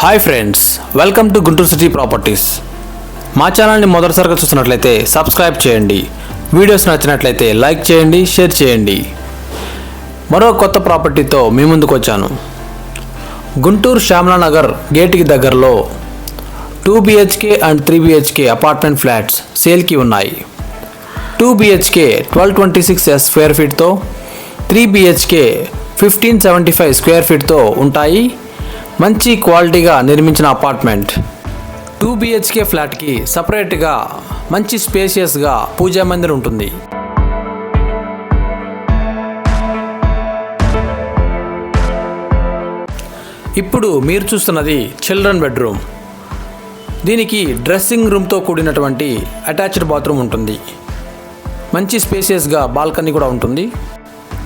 Hi friends welcome to Guntur city properties మా ఛానల్ని మొదటిసారిగా చూస్తున్నట్లయితే సబ్స్క్రైబ్ చేయండి. వీడియోస్ నచ్చినట్లయితే లైక్ చేయండి షేర్ చేయండి. మరో కొత్త ప్రాపర్టీతో మీ ముందుకు వచ్చాను. గుంటూరు శ్యామలానగర్ గేట్కి దగ్గరలో two BHK and three BHK apartment flats సేల్కి ఉన్నాయి. Two BHK twelve twenty six yes square ఫీట్తో three BHK fifteen seventy five square ఫీట్తో ఉంటాయి. మంచి క్వాలిటీగా నిర్మించిన అపార్ట్మెంట్. టూ బిహెచ్కే ఫ్లాట్కి సపరేట్గా మంచి స్పేషియస్గా పూజా మందిర్ ఉంటుంది. ఇప్పుడు మీరు చూస్తున్నది చిల్డ్రన్ బెడ్రూమ్. దీనికి డ్రెస్సింగ్ రూమ్తో కూడినటువంటి అటాచ్డ్ బాత్రూమ్ ఉంటుంది. మంచి స్పేసియస్గా బాల్కనీ కూడా ఉంటుంది.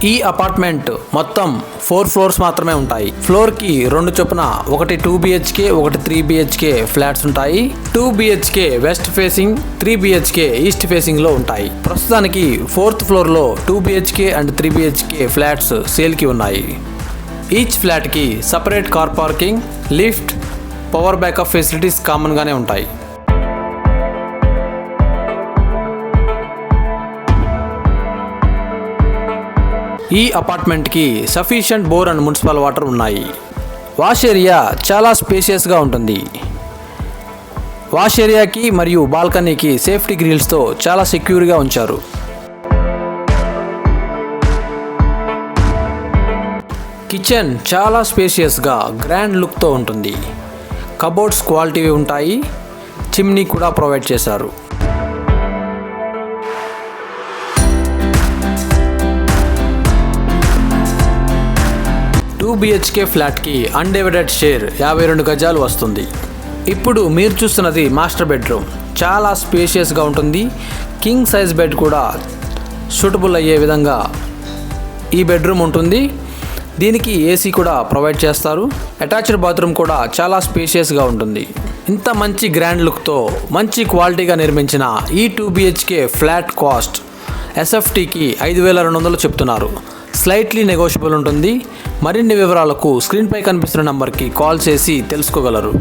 ఈ అపార్ట్మెంట్ మొత్తం ఫోర్ ఫ్లోర్స్ మాత్రమే ఉంటాయి. ఫ్లోర్కి రెండు చొప్పున ఒకటి టూ బిహెచ్కే ఒకటి త్రీ బిహెచ్కే ఫ్లాట్స్ ఉంటాయి. Two BHK west facing three BHK east ఫేసింగ్లో ఉంటాయి. ప్రస్తుతానికి ఫోర్త్ ఫ్లోర్లో two BHK and three BHK flats సేల్కి ఉన్నాయి. ఈచ్ ఫ్లాట్కి separate car parking lift power backup facilities కామన్గానే ఉంటాయి. ఈ అపార్ట్మెంట్కి sufficient bore and municipal water ఉన్నాయి. వాష్ ఏరియా చాలా స్పేషియస్గా ఉంటుంది. వాష్ ఏరియాకి మరియు బాల్కనీకి సేఫ్టీ గ్రిల్స్తో చాలా సెక్యూర్గా ఉంచారు. కిచెన్ చాలా స్పేషియస్గా గ్రాండ్ లుక్తో ఉంటుంది. కబోర్డ్స్ క్వాలిటీ ఉంటాయి. చిమ్నీ కూడా ప్రొవైడ్ చేశారు. బిహెచ్కే ఫ్లాట్కి అన్డివైడెడ్ షేర్ యాభై రెండు గజాలు వస్తుంది. ఇప్పుడు మీరు చూస్తున్నది మాస్టర్ బెడ్రూమ్. చాలా స్పేషియస్గా ఉంటుంది. కింగ్ సైజ్ బెడ్ కూడా సూటబుల్ అయ్యే విధంగా ఈ బెడ్రూమ్ ఉంటుంది. దీనికి ఏసీ కూడా ప్రొవైడ్ చేస్తారు. అటాచ్డ్ బాత్రూమ్ కూడా చాలా స్పేషియస్గా ఉంటుంది. ఇంత మంచి గ్రాండ్ లుక్తో మంచి క్వాలిటీగా నిర్మించిన ఈ టూ బిహెచ్కే ఫ్లాట్ కాస్ట్ ఎస్ఎఫ్టీకి ఐదు వేల రెండు వందలు చెప్తున్నారు. స్లైట్లీ నెగోషియబుల్ ఉంటుంది. మరిన్ని వివరాలకు స్క్రీన్పై కనిపిస్తున్న నంబర్కి కాల్ చేసి తెలుసుకోగలరు.